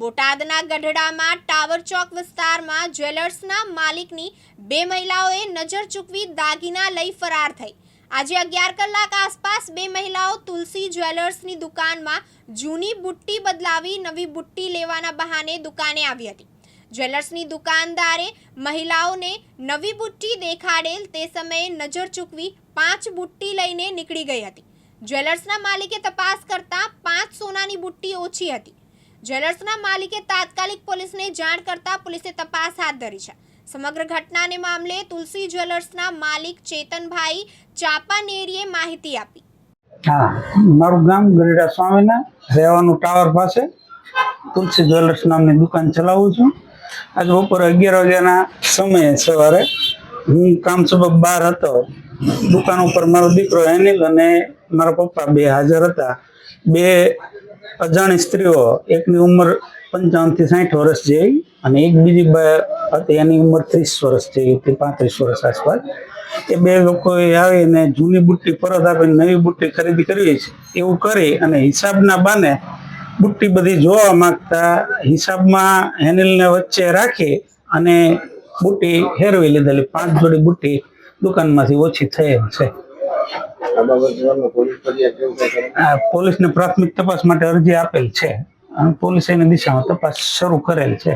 બોટાદના ગઢડામાં ટાવર ચોક વિસ્તારમાં જ્વેલર્સના માલિકની બે મહિલાઓએ નજર ચૂકવી દાગીના લઈ ફરાર થઈ. આજે અગિયાર કલાક આસપાસ બે મહિલાઓ તુલસી જ્વેલર્સની દુકાનમાં જૂની બુટ્ટી બદલાવી નવી બુટ્ટી લેવાના બહાને દુકાને આવી હતી. જ્વેલર્સની દુકાનદારે મહિલાઓને નવી બુટ્ટી દેખાડેલ તે સમયે નજર ચૂકવી પાંચ બુટ્ટી લઈને નીકળી ગઈ હતી. જ્વેલર્સના માલિકે તપાસ કરતા પાંચ સોનાની બુટ્ટી ઓછી હતી. જ્વેલર્સના માલિકે તાત્કાલિક પોલીસને જાણ કરતા પોલીસે તપાસ હાથ ધરી છે. સમગ્ર ઘટનાને મામલે તુલસી જ્વેલર્સના માલિક ચેતનભાઈ ચાપાનેરીએ માહિતી આપી. હા, મારું ગામ ગરીડા સ્વામીના રહેવાનું ટાવર પાસે. તુલસી જ્વેલર્સ નામની દુકાન ચલાવું છું. આજે બપોરે અગિયાર વાગ્યાના સમયે સવારે હું કામ સબબ બહાર હતો. દુકાન ઉપર મારો દીકરો એનિલ અને મારા પપ્પા બે હાજર હતા. બે અજાણી સ્ત્રીઓ એકની ઉંમર પંચાવનથી સાઠ વર્ષ જેવી અને એક બીજી હતી, એની ઉંમર ત્રીસ વર્ષ જેવી હતી પાંત્રીસ વર્ષ આસપાસ. એ બે લોકોએ આવીને જૂની બુટ્ટી પરત આપીને નવી બુટ્ટી ખરીદી કરવી છે એવું કરી અને હિસાબના બાને બુટ્ટી બધી જોવા માંગતા હિસાબમાં હેન્ડલને વચ્ચે રાખી અને બુટ્ટી હેરવી લીધેલી. પાંચ જોડી બુટ્ટી દુકાનમાંથી ઓછી થયેલ છે. પોલીસને પ્રાથમિક તપાસ માટે અરજી આપેલ છે. અને પોલીસ એની દિશામાં તપાસ શરૂ કરેલ છે.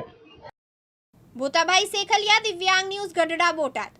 ભૂતાભાઈ શેખલિયા દિવ્યાંગ ન્યૂઝ ગઢડા બોટાદ.